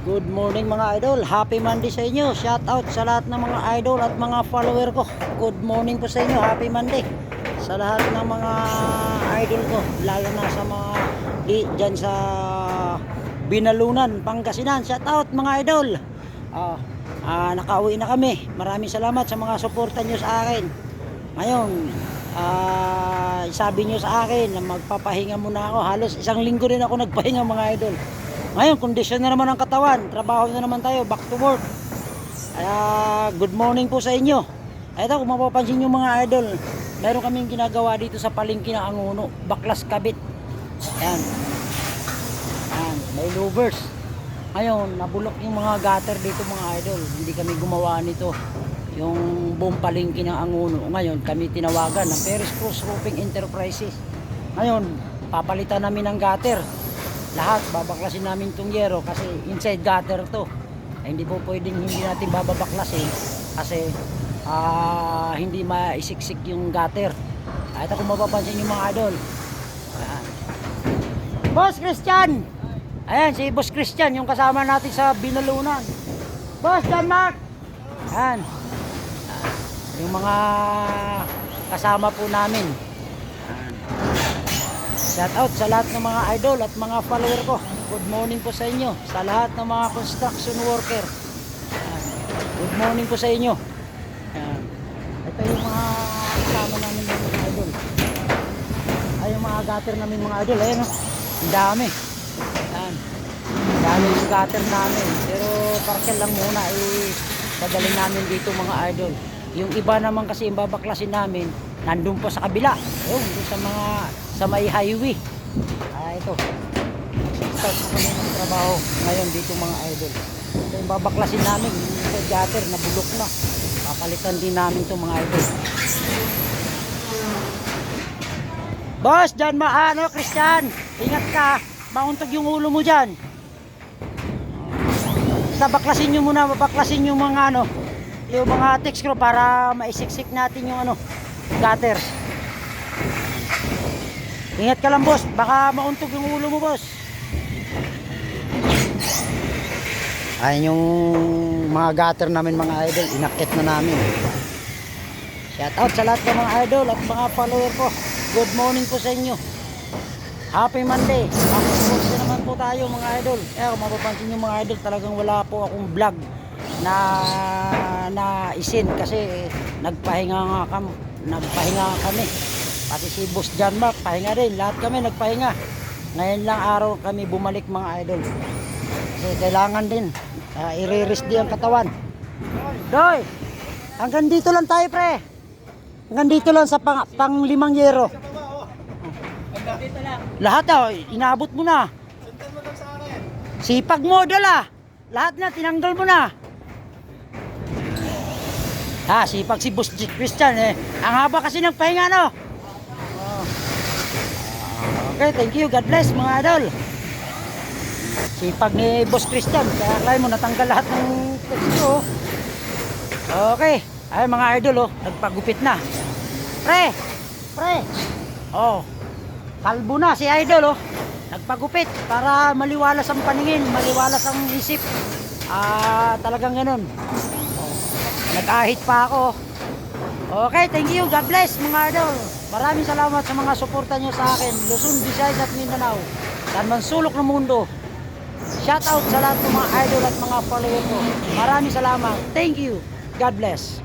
Good morning mga idol. Happy Monday sa inyo. Shout out sa lahat ng mga idol at mga follower ko. Good morning po sa inyo. Happy Monday. Sa lahat ng mga idol ko, lalo na sa mga di diyan sa Binalunan, Pangasinan. Shout out mga idol. Ah, ah, nakauwi na kami. Maraming salamat sa mga suporta niyo sa akin. Ngayon, ah, sabi niyo sa akin na magpapahinga muna ako. Halos isang linggo rin ako nagpahinga mga idol. Ngayon, kondisyon na naman ang katawan. Trabaho na naman tayo. Back to work. Kaya, good morning po sa inyo. Ito, kung mapapansin nyo mga idol, meron kaming ginagawa dito sa palengke ng Anguno. Baklas Kabit. Ayan. Ayan, may louvers. Ngayon, nabulok yung mga gutter dito mga idol. Hindi kami gumawa nito. Yung buong palengke ng Anguno. Ngayon, kami tinawagan ng Paris Cruz Roofing Enterprises. Ngayon, papalitan namin ng gutter lahat babaklasin namin tong yero kasi inside gutter to. Eh, hindi po pwedeng hindi natin bababaklasin kasi ah, hindi maisiksik yung gutter. Ah, ito kung mapapansin yung mga idol. Ayan. Boss Christian! Ayan si Boss Christian yung kasama natin sa binalunan. Boss John Mark! Ayan. Yung mga kasama po namin. Shout out sa lahat ng mga idol at mga follower ko. Good morning po sa inyo. Sa lahat ng mga construction worker. Good morning po sa inyo. Ito yung mga kasama namin mga idol. Ay yung mga gutter namin mga idol. Ayan o. Ang dami. Ayan. Ang dami yung gutter namin. Pero parcel lang muna eh. Dadalhin namin dito mga idol. Yung iba naman kasi yung babaklasin namin, nandun pa sa kabila. Ayun, doon sa mga sa may highway. Ah, ito. Start na kami ng trabaho ngayon dito mga idol. Ito yung babaklasin namin, yung sa gutter na. Papalitan din namin to mga idol. Boss, dyan maano, Christian. Ingat ka. Mauntog yung ulo mo dyan. Babaklasin nyo muna, babaklasin yung mga ano, yung mga text screw para maisiksik natin yung ano, gutter. Ingat ka lang boss, baka mauntog yung ulo mo boss. Ayan yung mga gutter namin mga idol, inakit na namin. Shout out sa lahat ng mga idol at mga follower ko. Good morning po sa inyo. Happy Monday. Happy Monday naman po tayo mga idol. Eh, kung mapapansin nyo mga idol, talagang wala po akong vlog na na isin kasi nagpahinga nga kam, nagpahinga kami. Pati si Boss John Mark, pahinga rin. Lahat kami nagpahinga. Ngayon lang araw kami bumalik mga idol. Kasi kailangan din uh, i-rest din ang katawan. Doy, hanggang dito lang tayo pre. Hanggang dito lang sa pang, pang limang yero. Lahat ah, inabot mo na. Sipag mo, dala. Lahat na, tinanggal mo na. Ah, sipag si Boss Christian eh. Ang haba kasi ng pahinga, no? Oh. Okay, thank you. God bless, mga idol. Sipag ni Boss Christian. Kaya kaya mo natanggal lahat ng ko. oh. Okay. Ay, mga idol, oh. Nagpagupit na. Pre! Pre! Oh. Kalbo na si idol, oh. Nagpagupit para maliwalas ang paningin, maliwalas ang isip. Ah, talagang ganun. Nag-ahit pa ako. Okay, thank you. God bless mga idol. Maraming salamat sa mga suporta nyo sa akin. Luzon, Visayas at Mindanao. Saan man sulok ng mundo. Shout out sa lahat ng mga idol at mga follower ko. Maraming salamat. Thank you. God bless.